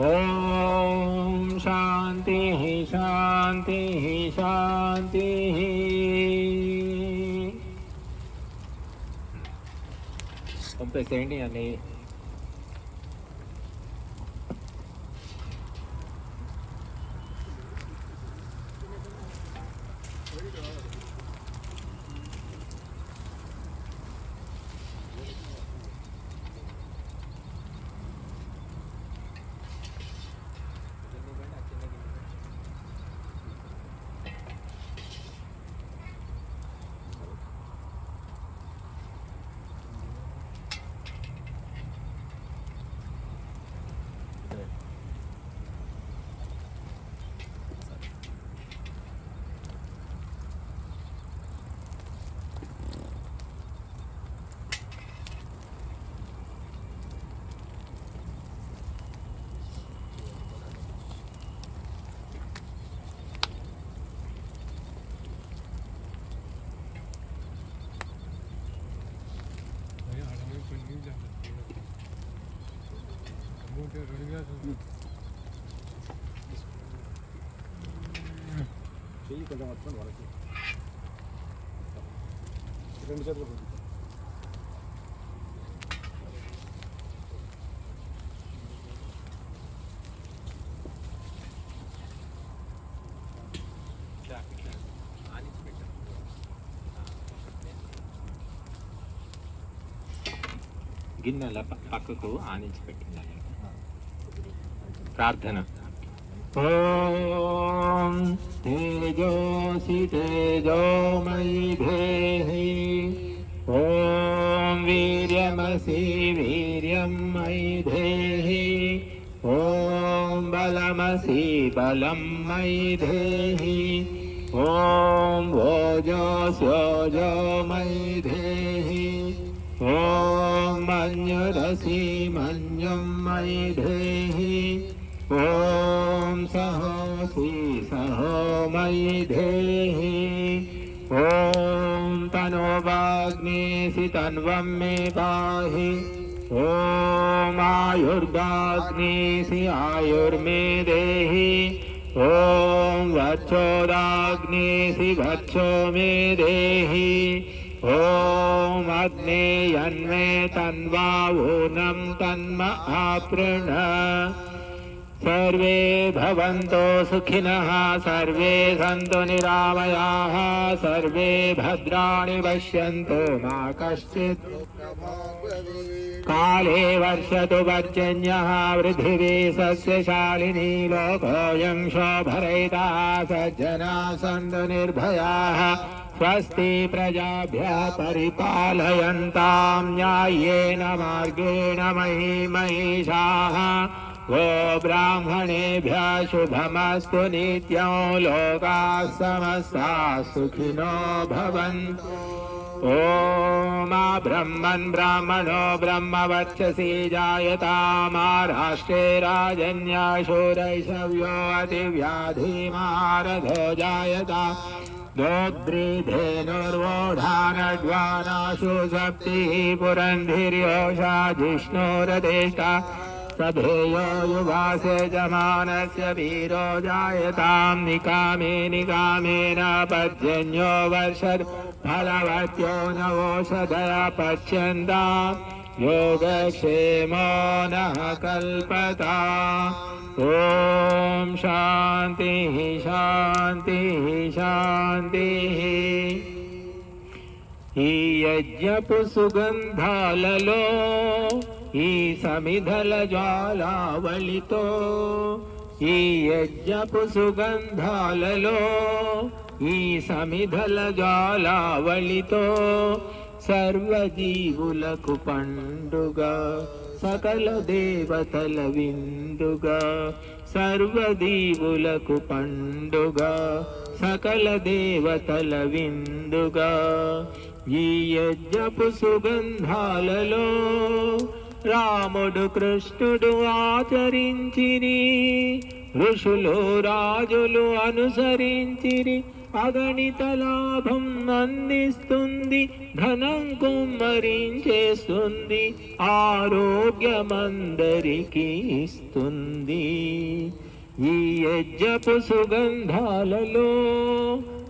ओम शांति शांति शांति। पंपे sandy यानी చెయ్యి కొంచెం పట్టుకొని వరకు. రెండు చేతులు కొద్దిగా. గిన్నెల పక్కకు ఆనించి పెట్టింది ప్రార్థన. ॐ तेजोऽसि तेजोमयि मयि ॐ वीर्यमसि वीर्यं मयि धेहि ॐ बलमसि बलं मयि धेहि ॐ वोजो सोजो मैधेहि ॐ मञ्जुरसि मञ्जुं धेहि ॐ सहोसि सहो मयि धेहि ॐ तनो वाग्नेसि तन्वं मे पाहि। ॐ आयुर्वाग्नेसि आयुर्मे देहि। ॐ वक्षोदाग्नेसि वक्षो मे देहि। ॐ अग्नेयन्मे तन्वा ऊनं तन्म आपृण। सर्वे भवन्तो सुखिनः, सर्वे सन्तु निरामयाः, सर्वे भद्राणि पश्यन्तु मा कश्चित्। काले वर्षतु पर्जन्यः पृथिवी सस्यशालिनी लोकोऽयं शोभरयिता सज्जना सन्तु निर्भयाः। स्वस्ति प्रजाभ्यः परिपालयन्तां, न्याय्येन मार्गेण मही महिषाः वो शुभमस्तु नित्यं लोकाः समस्ताः सुखिनो भवन्तु ॐ ब्रह्मन् ब्राह्मणो ब्रह्मवर्चसि जायतामा राष्ट्रे राजन्याशूरैषव्यो अतिव्याधिमारधो जायता। दोद्रिधेनुर्वोढानड्वानाशु सप्तिः पुरन्धिर्योषा जिष्णुरदेष्टा भेयोुवासे जमानस्य वीरो जायतां निकामे निकामेन पद्यन्यो निकामेनापजन्यो वर्षर्फलवत्यो नवोषधया पश्यन्ता योगक्षेमो नः कल्पता। ॐ शान्तिः शान्तिः शान्तिः। हि यज्ञपु ఈ సమిధల జ్వాలావళితో ఈ యజ్ఞపు సుగంధాలలో ఈ సమిధల జ్వాలావళితో సర్వజీవులకు పండుగా సకల దేవతల విందుగా సర్వదీవులకు పండుగా సకల దేవతల విందుగా ఈ యజ్ఞపు సుగంధాలలో రాముడు కృష్ణుడు ఆచరించిరి ఋషులు రాజులు అనుసరించిరి అగణిత లాభం అందిస్తుంది ధనం కుమ్మరించేస్తుంది ఆరోగ్యమందరికీ ఇస్తుంది. ఈ యజ్ఞపు సుగంధాలలో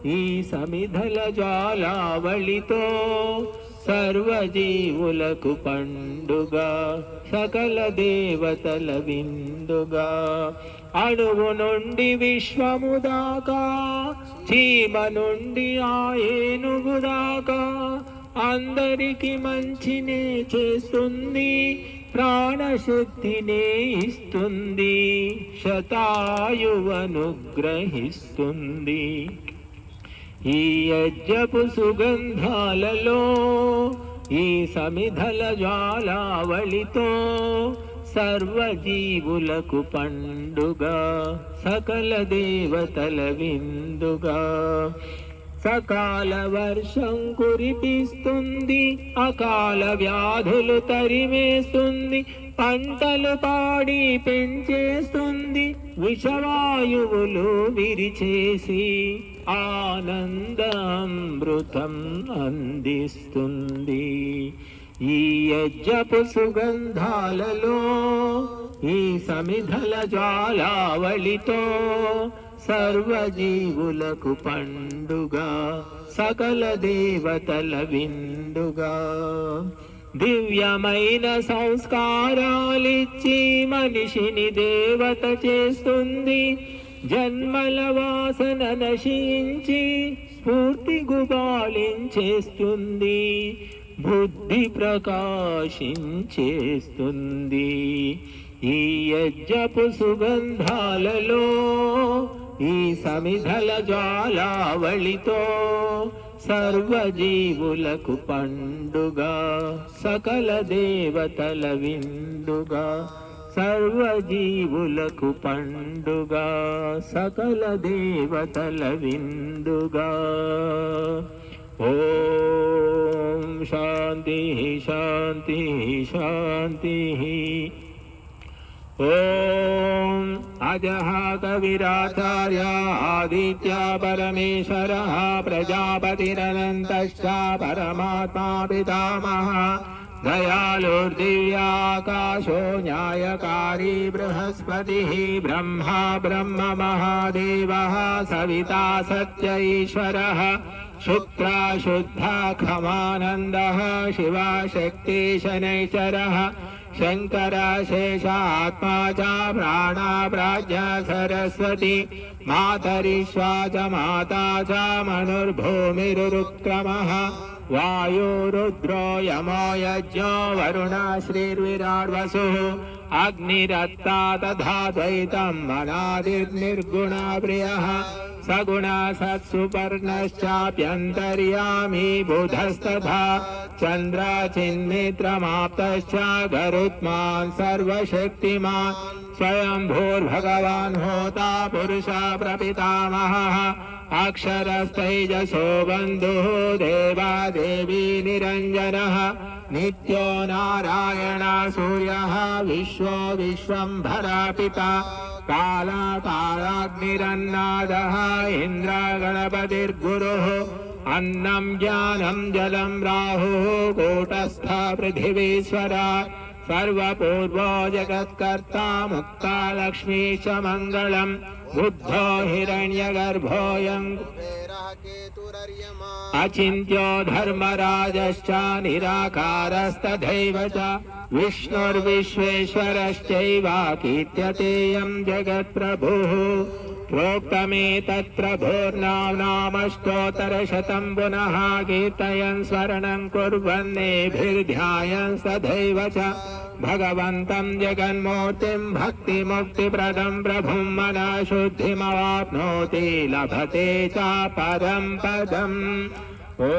ఈ సమిధల జాలావళితో సర్వజీవులకు పండుగ సకల దేవతల విందుగా. అణువు నుండి విశ్వము దాకా చీమ నుండి ఆ ఏనుగు దాకా అందరికి మంచినే చేస్తుంది ప్రాణశక్తినే ఇస్తుంది శతాయువనుగ్రహిస్తుంది. ఈ యజ్ఞపు సుగంధాలలో ఈ సమిధల జ్వాలావళితో సర్వజీవులకు పండుగ సకల దేవతల విందుగా. సకాల వర్షం కురిపిస్తుంది అకాల వ్యాధులు తరిమేస్తుంది పంటలు పాడి పెంచేస్తుంది విషవాయువులు విరిచేసి ఆనందామృతం అందిస్తుంది. ఈ యజ్జపు సుగంధాలలో ఈ సమిధల జ్వాలావళితో సర్వజీవులకు పండుగ సకల దేవతల విందుగా. దివ్యమైన సంస్కారాలిచ్చి మనిషిని దేవత చేస్తుంది. జన్మల వాసన నశించి స్ఫూర్తి గుబాళించేస్తుంది బుద్ధి ప్రకాశించేస్తుంది. ఈ యజ్జపు సుగంధాలలో ఈ సమిధల జ్వాలావళితో సర్వజీవులకు పండుగ సకల దేవతల విందుగా. సర్వజీవులకు పండుగ సకల దేవతల విందుగా ఓం శాంతి శాంతి శాంతి ॐ अजः कविराचार्य आदित्य परमेश्वरः प्रजापतिरनन्तश्च परमात्मा पितामहः दयालुर्दिव्याकाशो न्यायकारी बृहस्पतिः ब्रह्मा ब्रह्म महादेवः सविता सत्य ईश्वरः शुक्रा शुद्धा खमानन्दः शिवा शक्ति शनैश्वरः शङ्कर शेषात्मा च प्राणा प्राज्ञा सरस्वती मातरिश्वा च माता च मनुर्भूमिरुक्रमः वायो रुद्रो यमो यज्ञो वरुण అగ్నిరత్తా తథాద్వైతం మనాదిర్నిర్గుణ ప్రియ సగుణ సత్సుపర్ణశ్చాప్యంతర్యామి బుధస్తథా చంద్రాచిన్మిత్రమాప్తశ్చ గరుత్మాన్ సర్వశక్తిమాన్ స్వయంభూర్భగవాన్ హోతా పురుష ప్రపితామహ అక్షరస్తైజసో బంధుః దేవాదేవీ నిరంజనः नित्यो नारायण सूर्यः विश्वो विश्वम्भरा पिता कालाकालाग्निरन्नादः इन्द्रगणपतिर्गुरुः, अन्नं ज्ञानं जलं राहुः, कूटस्थ पृथिवीश्वरा, सर्वपूर्वो जगत्कर्ता, मुक्ता लक्ष्मी च मङ्गलम्। बुद्धो हिरण्यगर्भोऽयम् कुबेरः केतुरर्यमा अचिन्त्यो धर्मराजश्च निराकारस्तथैव च विष्णुर्विश्वेश्वरश्चैव कीर्त्यतेयम् जगत्प्रभुः प्रोक्तमेतत्प्रभोर्नाम्नामष्टोत्तरशतम् पुनः कीर्तयन् स्मरणम् कुर्वन्नेभिर्ध्यायन् सदैव च भगवन्तम् जगन्मूर्तिम् भक्तिमुक्तिप्रदम् प्रभुम् मनः शुद्धिमवाप्नोति लभते च परम् पदम् ॐ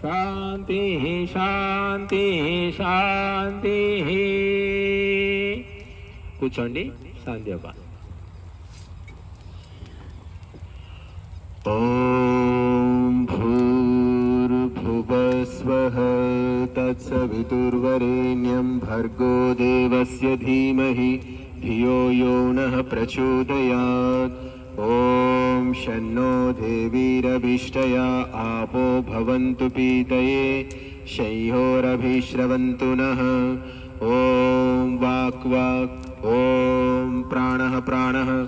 शान्तिः शान्तिः शान्तिः కూర్చోండి సాంధ్యపా ॐ तत्सवितुर्वरेण्यं भर्गो देवस्य धीमहि, धियो यो नः प्रचोदयात्। ॐ शन्नो देवीरभिष्टया आपो भवन्तु पीतये, शय्योरभिश्रवन्तु नः। ॐ वाक् वाक्, ॐ प्राणः प्राणः,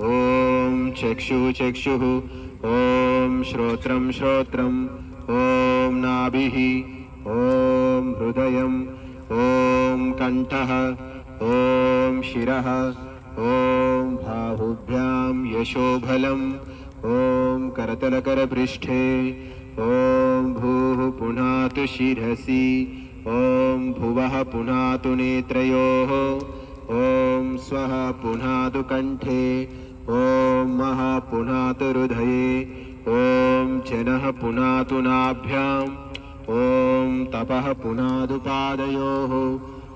ॐ चक्षुः चक्षुः, ॐ श्रोत्रं श्रोत्रम् ॐ नाभिः। ॐ हृदयम्, ॐ कण्ठः, ॐ शिरः, ॐ बाहुभ्यां यशोबलम् ॐ करतलकरपृष्ठे, ॐ भूः पुनातु शिरसि, ॐ भुवः पुनातु नेत्रयोः, ॐ स्वः पुनातु कण्ठे, ॐ महः पुनातु हृदये, ॐ जनः पुनातु नाभ्याम् ॐ तपः पुनातु पादयोः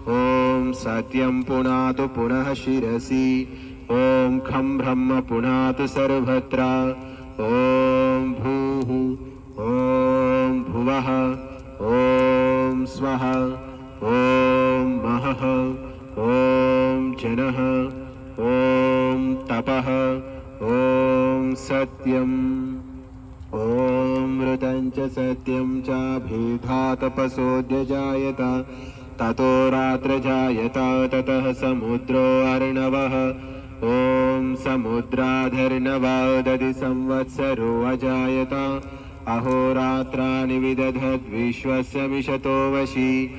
ॐ सत्यं पुनातु पुनः शिरसि, ॐ खं ब्रह्म पुनातु सर्वत्र, ॐ भूः, ॐ भुवः, ॐ स्वः, ॐ महः, ॐ जनः। सत्यं च भेदातपसोऽद्यजायत ततो रात्र जायत ततः समुद्रो अर्णवः। ॐ समुद्राधर्णवादधि संवत्सरो अजायत। अहोरात्राणि विदधद्विश्वस्य मिषतो वशी।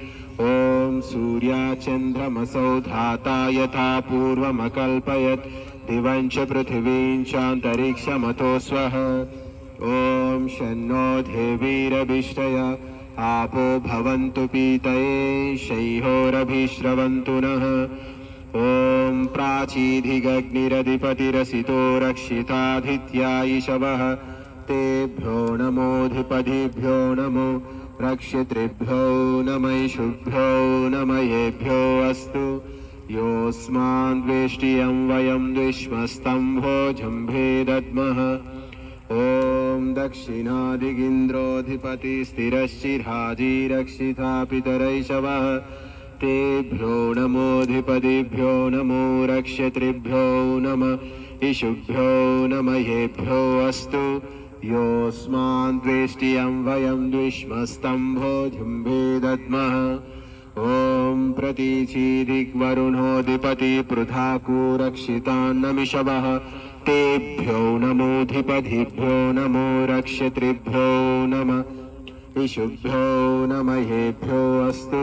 ॐ सूर्याचन्द्रमसौ धाता यथा पूर्वमकल्पयत्। दिवं च पृथिवीं चान्तरिक्षमतो स्वः ॐ शन्नो देवीरभिष्टय आपो भवन्तु पीतये शैहोरभिश्रवन्तु नः। ॐ प्राचीधिगग्निरधिपतिरसितो रक्षिताधित्या इषवः तेभ्यो नमोऽधिपतिभ्यो नमो, रक्षितृभ्यो नमैषुभ्यो नमयेभ्यो अस्तु। योऽस्मान् द्वेष्टियं वयं द्विष्मस्तम्भो जम्भे दद्मः। ॐ दक्षिणादिगिन्द्रोऽधिपति स्थिरश्चिराजी रक्षिता पितरैषवः तेभ्यो नमोऽधिपतिभ्यो नमो रक्षत्रिभ्यो नम इषुभ्यो नमयेभ्यो अस्तु। योऽस्मान् द्वेष्टियं वयं द्विष्मस्तम्भो जम्भे दद्मः। ॐ प्रतीचीदिग्वरुणोऽधिपति तेभ्यो नमोऽधिपतिभ्यो नमो रक्षत्रिभ्यो नम। इषुभ्यो नमयेभ्यो अस्तु।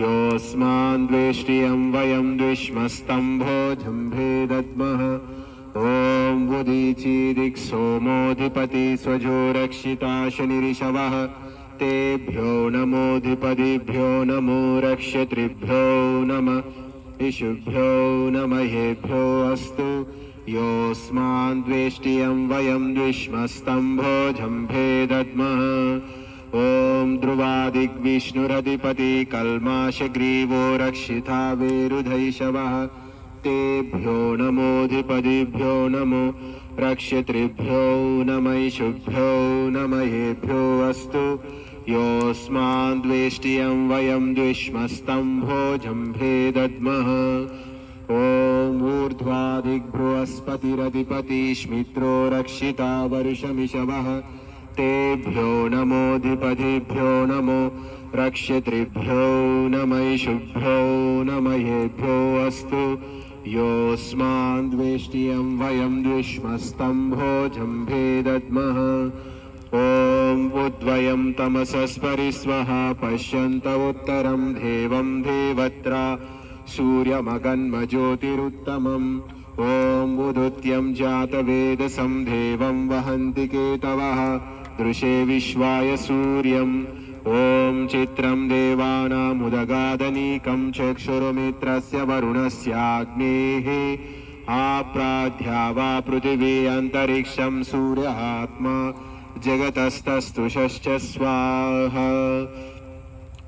योऽस्मान् द्वेष्टियं वयं द्विष्मस्तम्भो जम्भे दद्मः ॐ बुदीचीदिक्सोमोऽधिपति स्वजो रक्षिता शनिरिषवः तेभ्यो नमोऽधिपतिभ्यो नमो रक्षत्रिभ्यो नम। इषुभ्यो नमयेभ्यो अस्तु। योऽस्मान्द्वेष्टियम् वयं द्विष्मस्तम् भो जम्भे ॐ ध्रुवादिग्विष्णुरधिपति कल्माशग्रीवो रक्षिता वेरुधैशवः। तेभ्यो नमोऽधिपदिभ्यो नमो रक्षितृभ्यो नमैशुभ्यो नमयेभ्यो अस्तु योऽस्मान्द्वेष्टियम् वयं द्विष्मस्तं भोजं भेदद्मः ॐ ऊर्ध्वादिग्बृहस्पतिरधिपतिष्मित्रो रक्षिता वर्षमिषवः तेभ्यो नमोऽधिपतिभ्यो नमो रक्षत्रिभ्यो नमैषुभ्यो नमयेभ्यो अस्तु। योऽस्मान् द्वेष्टियं वयं द्विष्मस्तम्भो जम्भे दद्मः ॐ उद्वयं तमसस्परिस्वः पश्यन्त उत्तरं देवं देवत्रा सूर्यमगन्मज्योतिरुत्तमम्। ॐ उदुत्यं जातवेदसं देवं वहन्ति केतवः। दृशे विश्वाय सूर्यम्। ॐ चित्रं देवानामुदगादनीकं चक्षुरुमित्रस्य वरुणस्याग्नेः। आप्राध्या वा पृथिवी अन्तरिक्षं सूर्यः आत्मा जगतस्तस्तुषश्च स्वाहा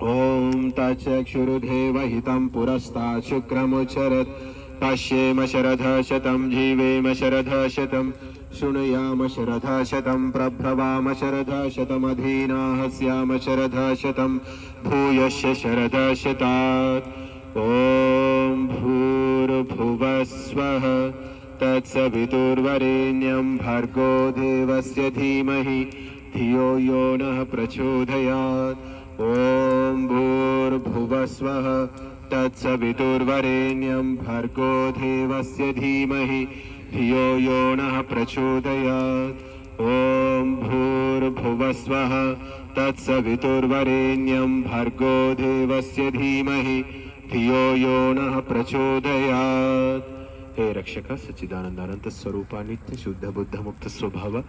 ॐ तच्छक्षुरुधेवहितं पुरस्तात् शुक्रमुच्छरत् पश्येम शरधशतं जीवेम शरधशतं शृणुयाम शरधशतं प्रभ्रवाम शरधशतमधीनाः स्याम शरधशतं भूयस्य शरधशतात् ॐ भूर्भुवस्वः तत्सवितुर्वरेण्यं भर्गो देवस्य धीमहि धियो यो नः प्रचोदयात्। ॐ भूर्भुवस्व तत्सवितुर्वरेण्यं भर्गो देवस्य धीमहि धियो यो नः प्रचोदयात्। ॐ भूर्भुवस्वः तत्सवितुर्वरेण्यं भर्गो देवस्य धीमहि धियो यो नः प्रचोदयात्। हे रक्षक सच्चिदानंदानंत स्वरूपा नित्य शुद्ध बुद्धमुक्त स्वभाव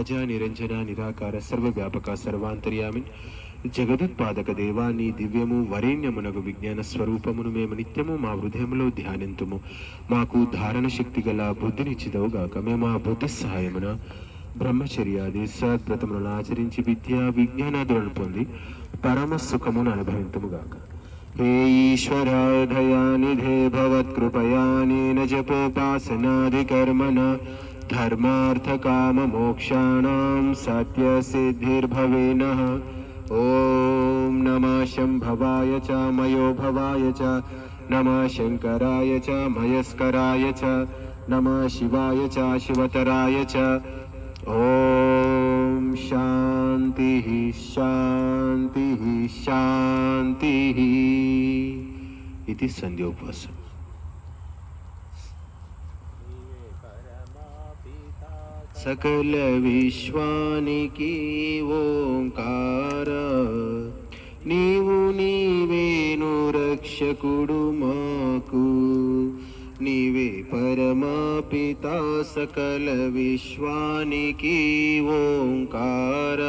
अजा निरंजना निराकार सर्व व्यापका జగదుత్పాదక దేవా నీ దివ్యము వరేణ్యమునగు విజ్ఞాన స్వరూపమును మేము నిత్యము మా హృదయంలో ధ్యానింతుము. మాకు ధారణ శక్తి గల బుద్ధినిచ్చిదవుగాక మేము ఆ బుద్ధి సహాయమున బ్రహ్మచర్యాది సద్వ్రతములను ఆచరించి విద్య విజ్ఞానాదులను పొంది పరమ సుఖమును అనుభవింతుముగాక హే ఈశ్వర దయానిధే భవత్కృపయానేన జపోపాసనాది కర్మణ ధర్మార్థ కామ మోక్షాణం సత్య సిద్ధిర్భవేన ॐ नमः शम्भवाय च मयो भवाय च नमः शङ्कराय च मयस्कराय च नमः शिवाय च शिवतराय च ॐ शान्तिः शान्तिः शान्तिः इति सन्ध्योपवासम् సకల విశ్వానికి ఓంకార నీవు నీవేను రక్షకుడు మాకు నీవే పరమాపిత సకల విశ్వానికి ఓంకార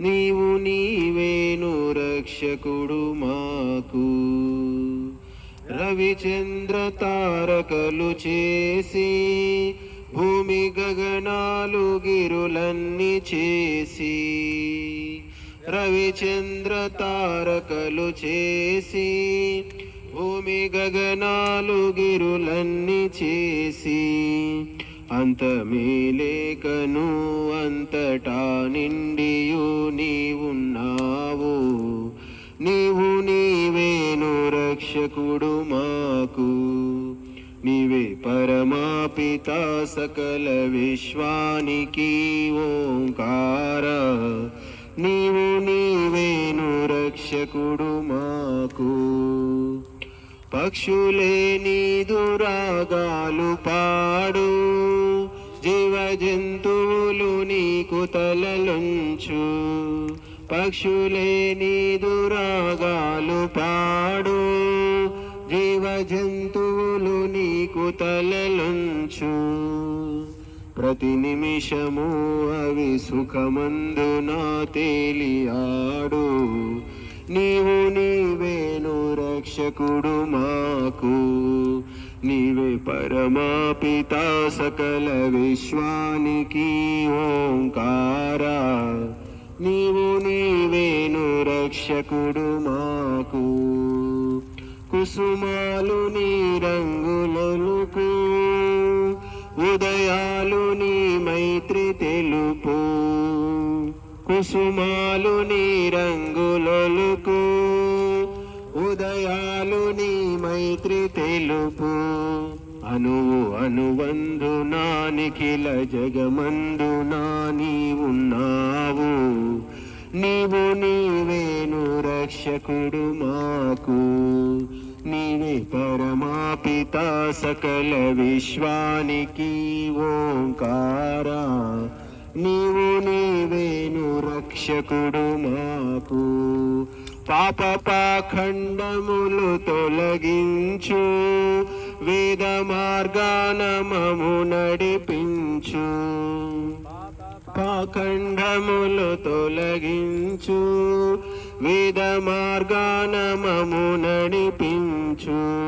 నీవు నీవేను రక్షకుడు మాకు రవిచంద్ర తారకలు చేసి భూమి గగనాలు గిరులన్నీ చేసి రవిచంద్ర తారకలు చేసి భూమి గగనాలు గిరులన్నీ చేసి అంతమేలేకను అంతటా నిండియు నీవున్నావు. నీవు నీవేను రక్షకుడు మాకు. నీవే పరమాపిత సకల విశ్వానికి ఓంకార. నీవు నీవేను రక్షకుడు మాకు. పక్షులే నీదు రాగాలు పాడు. జీవ జంతువులు నీకు తలలుంచు. పక్షులే నీదు పాడు. జీవ జంతువులు నీకు తలలుంచు. ప్రతి నిమిషము అవి సుఖమందు నా తేలియాడు నీవు నీవేను రక్షకుడు మాకు. నీవే పరమాపిత సకల విశ్వానికి ఓంకార. నీవు నీవేను రక్షకుడు మాకు. కుసుమాలు నీ రంగులలుకు ఉదయాలు నీ మైత్రి తెలుపు. కుసుమాలు నీ రంగులలుకు ఉదయాలు నీ మైత్రి తెలుపు. అనువు అనువందు నానిఖిల జగమందు నాని ఉన్నావు నీవు నీవేను రక్షకుడు మాకు. నీవే పరమాపిత సకల విశ్వానికి ఓంకార. నీవు నీవేను రక్షకుడు మాకు. పాప పాఖండములు తొలగించు. వేద మార్గాన మము నడిపించు పాఖండములు తొలగించు. వేద మార్గాన మము నడిపించు.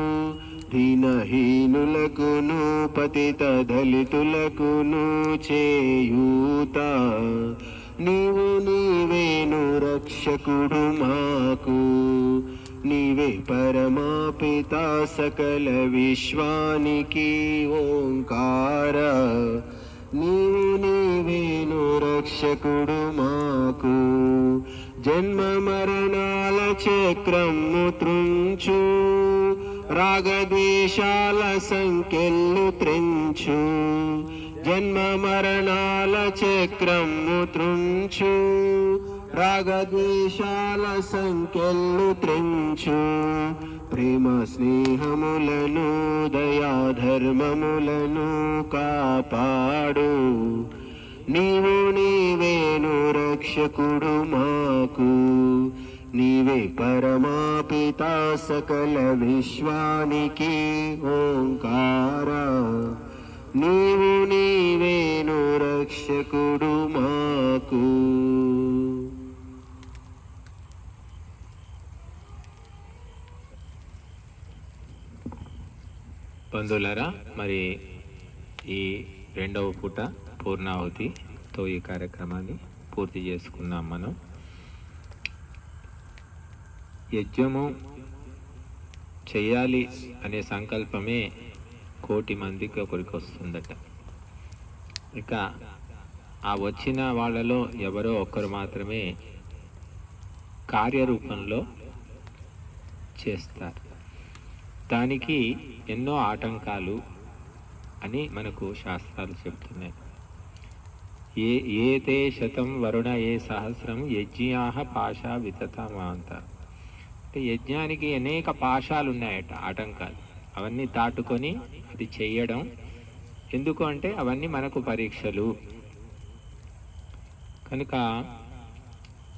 దీనహీనులకును పతిత దళితులకును చేయూత. నీవు నీవేను రక్షకుడు మాకు. నీవే పరమాపిత సకల విశ్వానికి ఓంకార. నీవు నీవేను రక్షకుడు మాకు. జన్మ మరణాల చక్రము త్రుంచు రాగద్వేషాల సంఖ్యలు త్రించు. జన్మ మరణాల చక్రము త్రుంచు రాగద్వేషాల సంఖ్యలు త్రించు. ప్రేమ స్నేహములను దయాధర్మములను కాపాడు. నీవు నీవేను రక్షకుడు మాకు. నీవే పరమాపిత సకల విశ్వానికి ఓంకార. నీవు నీవేను రక్షకుడు మాకు. బంధువులారా మరి ఈ రెండవ పూట పూర్ణాహుతితో ఈ కార్యక్రమాన్ని పూర్తి చేసుకున్నాం మనం. యజ్ఞము చేయాలి అనే సంకల్పమే కోటి మందికి ఒకరికి వస్తుందట. ఇక ఆ వచ్చిన వాళ్ళలో ఎవరో ఒక్కరు మాత్రమే కార్యరూపంలో చేస్తారు. దానికి ఎన్నో ఆటంకాలు అని మనకు శాస్త్రాలు చెబుతున్నాయి. ఏ ఏతే శతం వరుణ ఏ సహస్రం యజ్ఞాహ పాషా వితతమాంత. అంటే యజ్ఞానికి అనేక పాశాలు ఉన్నాయట ఆటంకాలు. అవన్నీ దాటుకొని అది చేయడం ఎందుకు అంటే అవన్నీ మనకు పరీక్షలు. కనుక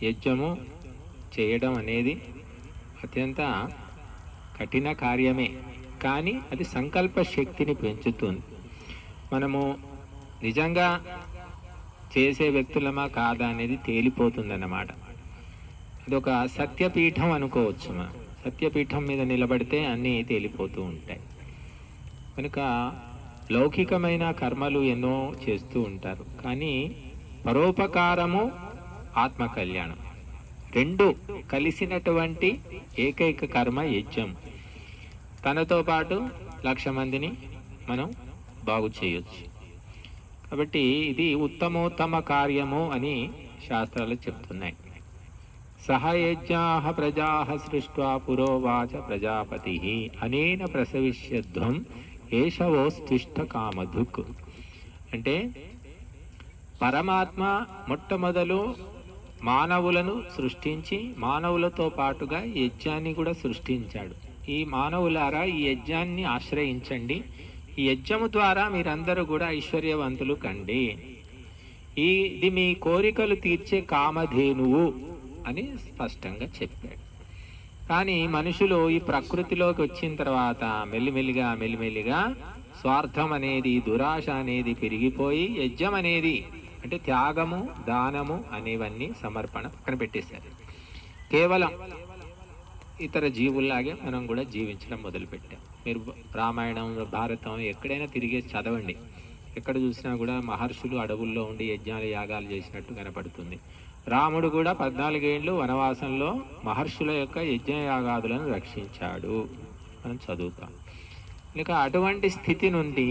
యజ్ఞము చేయడం అనేది అత్యంత కఠిన కార్యమే. కానీ అది సంకల్ప శక్తిని పెంచుతుంది. మనము నిజంగా చేసే వ్యక్తులమా కాదా అనేది తేలిపోతుందన్నమాట. ఇదొక సత్యపీఠం అనుకోవచ్చు మా సత్యపీఠం మీద నిలబడితే అన్నీ తేలిపోతూ ఉంటాయి. కనుక లౌకికమైన కర్మలు ఎన్నో చేస్తూ ఉంటారు. కానీ పరోపకారము ఆత్మకళ్యాణం రెండు కలిసినటువంటి ఏకైక కర్మ యజ్ఞం. తనతో పాటు లక్ష మందిని మనం బాగు చేయొచ్చు. కాబట్టి ఇది ఉత్తమోత్తమ కార్యము అని శాస్త్రాలు చెప్తున్నాయి. సహయజ్ఞా ప్రజా సృష్ట్వా పురోవాచ ప్రజాపతి అనేన ప్రసవిష్యధ్వం ఏషవోస్తిష్ట కామధుక్ అంటే పరమాత్మ మొట్టమొదలు మానవులను సృష్టించి మానవులతో పాటుగా యజ్ఞాన్ని కూడా సృష్టించాడు. ఈ మానవులారా ఈ యజ్ఞాన్ని ఆశ్రయించండి. ఈ యజ్ఞము ద్వారా మీరందరూ కూడా ఐశ్వర్యవంతులు కండి. ఇది మీ కోరికలు తీర్చే కామధేనువు అని స్పష్టంగా చెప్పాడు. కానీ మనుషులు ఈ ప్రకృతిలోకి వచ్చిన తర్వాత మెల్లిమెల్లిగా మెల్లిమెల్లిగా స్వార్థం అనేది దురాశ అనేది పెరిగిపోయి యజ్ఞం అనేది అంటే త్యాగము దానము అనేవన్నీ సమర్పణ పక్కన పెట్టేశారు. కేవలం ఇతర జీవుల్లాగే మనం కూడా జీవించడం మొదలుపెట్టాం. మీరు రామాయణం భారతం ఎక్కడైనా తిరిగి చదవండి. ఎక్కడ చూసినా కూడా మహర్షులు అడవుల్లో ఉండి యజ్ఞాలు యాగాలు చేసినట్టు కనపడుతుంది. రాముడు కూడా పద్నాలుగేండ్లు వనవాసంలో మహర్షుల యొక్క యజ్ఞయాగాదులను రక్షించాడు మనం చదువుతాం. ఇక అటువంటి స్థితి నుండి